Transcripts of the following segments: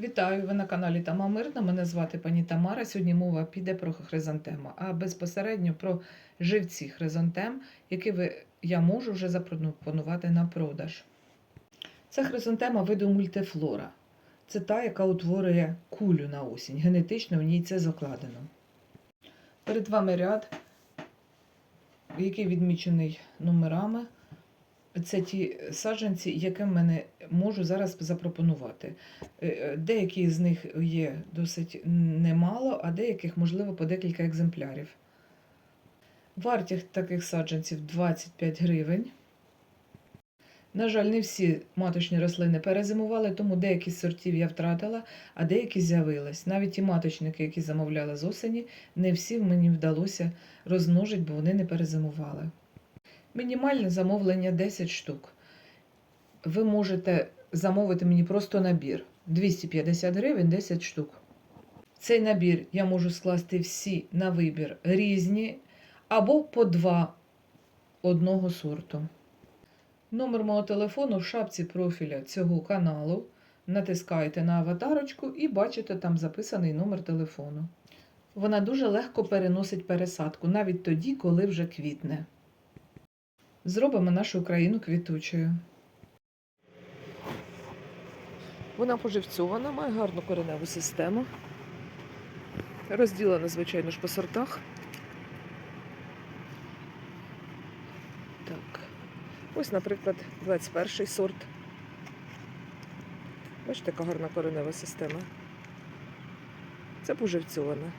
Вітаю! Ви на каналі Тама Мирна. Мене звати пані Тамара. Сьогодні мова піде про хризантему, а безпосередньо про живці хризантем, які ви, я можу вже запропонувати на продаж. Це хризантема виду мультифлора. Це та, яка утворює кулю на осінь. Генетично в ній це закладено. Перед вами ряд, який відмічений номерами. Це ті саджанці, які мене можу зараз запропонувати. Е, е, Деякі з них є досить немало, а деяких, можливо, по декілька екземплярів. Вартість таких саджанців 25 гривень. На жаль, не всі маточні рослини перезимували, тому деякі з сортів я втратила, а деякі з'явились. Навіть ті маточники, які замовляли з осені, не всі мені вдалося розмножити, бо вони не перезимували. Мінімальне замовлення 10 штук. Ви можете замовити мені просто набір 250 гривень 10 штук. Цей набір я можу скласти всі на вибір різні або по два одного сорту. Номер мого телефону в шапці профіля цього каналу. Натискаєте на аватарочку і бачите там записаний номер телефону. Вона дуже легко переносить пересадку, навіть тоді, коли вже квітне. Зробимо нашу Україну квітучою. Вона поживцьована, має гарну кореневу систему. Розділена, звичайно ж, по сортах. Так. Ось, наприклад, 21 сорт. Бачите, яка гарна коренева система. Це поживцьована.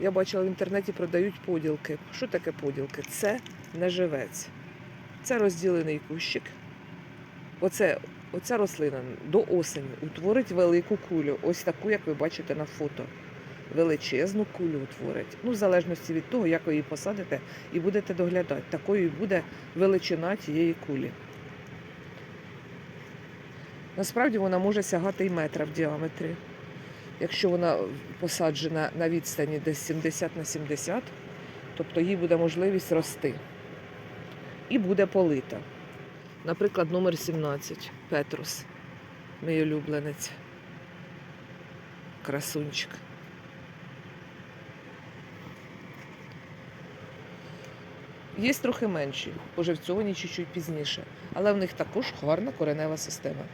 Я бачила в інтернеті продають поділки. Що таке поділки? Це не живець. Це розділений кущик. Оце, оця рослина до осені утворить велику кулю, ось таку, як ви бачите на фото. Величезну кулю утворить. Ну, в залежності від того, як ви її посадите і будете доглядати. Такою і буде величина тієї кулі. Насправді вона може сягати і метра в діаметрі. Якщо вона посаджена на відстані десь 70 на 70, тобто їй буде можливість рости. І буде полита. Наприклад, номер 17 Петрус, мій улюбленець. Красунчик. Є трохи менші, поживцьовані чуть-чуть пізніше, але в них також гарна коренева система.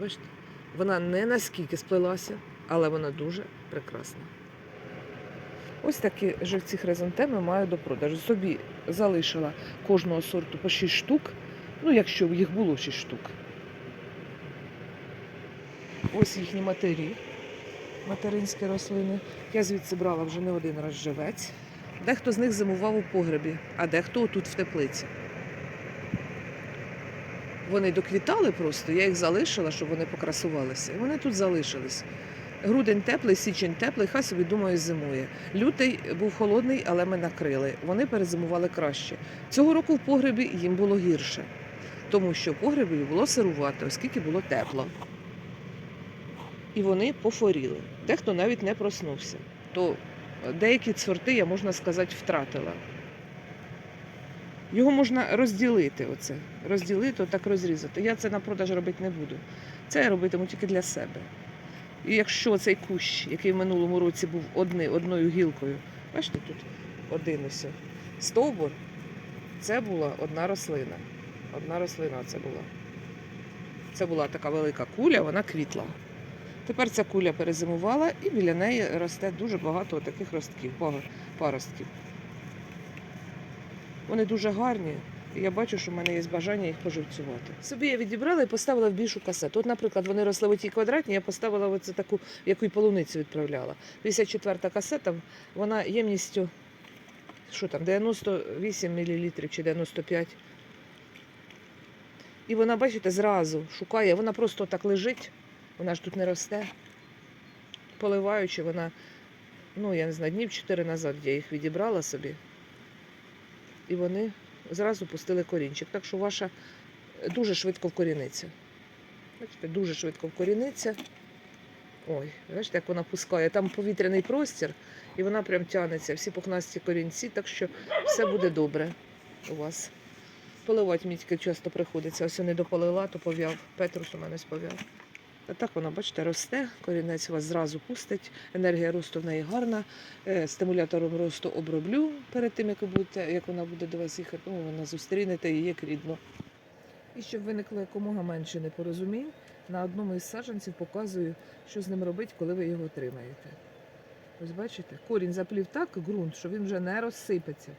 Бачите, вона не наскільки сплелася, але вона дуже прекрасна. Ось такі живці хризантеми маю до продажу. Собі залишила кожного сорту по 6 штук, ну якщо їх було 6 штук. Ось їхні матері, материнські рослини. Я звідси брала вже не один раз живець. Дехто з них зимував у погребі, а дехто отут в теплиці. Вони доквітали просто, я їх залишила, щоб вони покрасувалися. І вони тут залишились. Грудень теплий, січень теплий, хай собі думаю, зимує. Лютий був холодний, але ми накрили. Вони перезимували краще. Цього року в погребі їм було гірше, тому що в погребі було сирувати, оскільки було тепло. І вони пофоріли. Дехто навіть не проснувся. То деякі сорти, я можна сказати, втратила. Його можна розділити, оце. розділити, отак розрізати. Я це на продаж робити не буду. Це я робитиму тільки для себе. І якщо цей кущ, який в минулому році був одни, одною гілкою, бачите, тут один ось стовбур, це була одна рослина. Одна рослина це була. Це була така велика куля, вона квітла. Тепер ця куля перезимувала і біля неї росте дуже багато таких ростків, паростків. Вони дуже гарні. Я бачу, що в мене є бажання їх поживцювати. Собі я відібрала і поставила в більшу касету. От, наприклад, вони росли в тій квадратній, я поставила оце таку, яку й полуницю відправляла. 54-та касета, вона ємністю, що там, 98 мл чи 95. І вона, бачите, зразу шукає, вона просто так лежить, вона ж тут не росте. Поливаючи, вона, ну, я не знаю, днів 4 назад я їх відібрала собі. І вони зразу пустили корінчик. Так що ваша дуже швидко вкоріниться. Бачите, дуже швидко вкоріниться. Ой, бачите, як вона пускає. Там повітряний простір, і вона прям тягнеться, всі пухнасті корінці, так що все буде добре у вас. Поливати мені часто приходиться. Ось я не дополила, то пов'яв. Петрус у мене спов'яв. Так вона, бачите, росте, корінець вас зразу пустить, енергія росту в неї гарна. Е, Стимулятором росту оброблю перед тим, як, будете, як вона буде до вас їхати. Ну, вона зустрінете її як рідну. І щоб виникло якомога менше непорозумінь, на одному із саджанців показую, що з ним робити, коли ви його отримаєте. Ось бачите, корінь заплів так ґрунт, що він вже не розсипеться.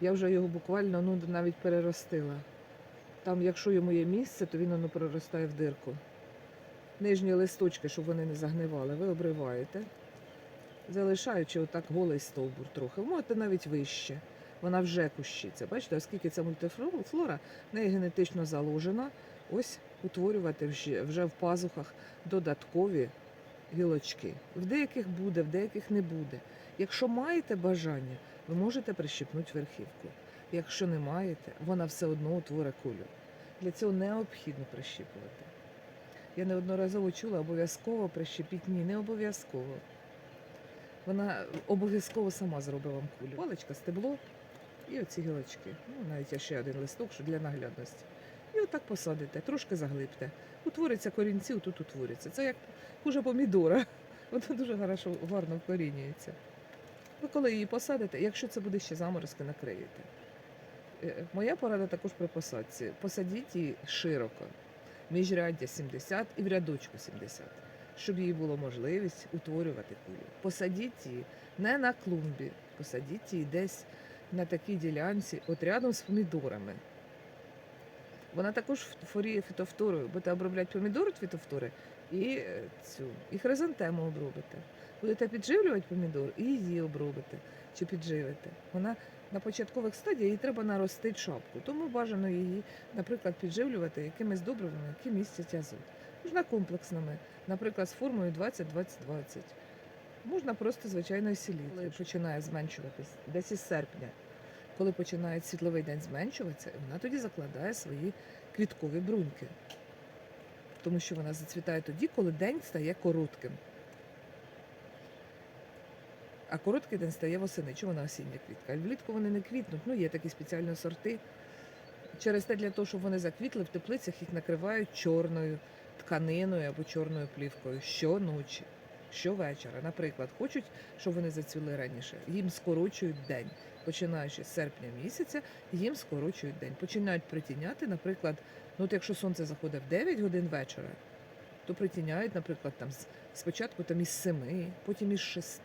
Я вже його буквально ну, навіть переростила. Там, якщо йому є місце, то він воно проростає в дирку. Нижні листочки, щоб вони не загнивали, ви обриваєте, залишаючи отак голий стовбур трохи. Можете навіть вище. Вона вже кущиться. Бачите, оскільки це мультифлора, в неї генетично заложена, ось утворювати вже, в пазухах додаткові гілочки. В деяких буде, в деяких не буде. Якщо маєте бажання, ви можете прищепнути верхівку. Якщо не маєте, вона все одно утворить кулю. Для цього необхідно прищіпувати. Я неодноразово чула, обов'язково прищепіть. Ні, не обов'язково. Вона обов'язково сама зробить вам кулю. Паличка, стебло і оці гілочки. Ну, навіть ще один листок, що для наглядності. І отак посадите, трошки заглибте. Утвориться корінці, тут утвориться. Це як хуже помідора. Вона дуже хорошо, гарно вкорінюється. Ви коли її посадите, якщо це буде ще заморозки, накриєте. Е, Моя порада також при посадці. Посадіть її широко, міжряддя 70 і в рядочку 70, щоб їй було можливість утворювати кулю. Посадіть її не на клумбі, посадіть її десь на такій ділянці, от рядом з помідорами. Вона також форіє фітофторою. Будете обробляти помідори фітофтори і е, цю, і хризантему обробите. Будете підживлювати помідор і її обробите чи підживите. Вона на початкових стадіях їй треба наростити шапку, тому бажано її, наприклад, підживлювати якимись добривами, які містять азот. Можна комплексними, наприклад, з формою 20-20-20. Можна просто звичайною селітрою. Коли починає зменшуватись десь із серпня, коли починає світловий день зменшуватися, вона тоді закладає свої квіткові бруньки. Тому що вона зацвітає тоді, коли день стає коротким. А короткий день стає восени. Чому вона осіння квітка? Влітку вони не квітнуть. Ну, є такі спеціальні сорти. Через те, для того, щоб вони заквітли, в теплицях їх накривають чорною тканиною або чорною плівкою щоночі, щовечора. Наприклад, хочуть, щоб вони зацвіли раніше, їм скорочують день. Починаючи з серпня місяця, їм скорочують день. Починають притіняти, наприклад, ну от якщо сонце заходить в 9 годин вечора, то притіняють, наприклад, там спочатку там із 7, потім із 6.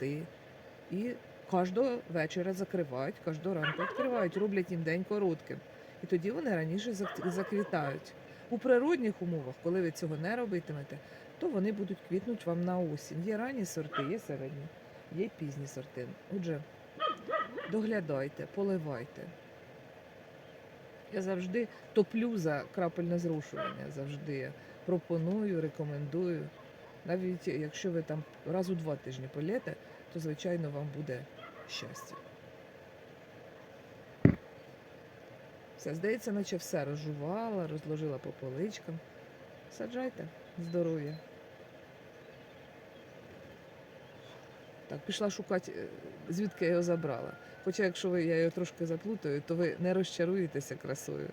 І кожного вечора закривають, кожного ранку відкривають, роблять їм день коротким. І тоді вони раніше заквітають. У природних умовах, коли ви цього не робитимете, то вони будуть квітнути вам на осінь. Є ранні сорти, є середні, є пізні сорти. Отже, доглядайте, поливайте. Я завжди топлю за крапельне зрушування. Завжди пропоную, рекомендую. Навіть якщо ви там раз у два тижні полєте, то звичайно вам буде щастя. Все, здається, наче все розжувала, розложила по поличкам. Саджайте здоров'я. Так, пішла шукати, е, звідки я його забрала. Хоча, якщо ви, я його трошки заплутаю, то ви не розчаруєтеся красою.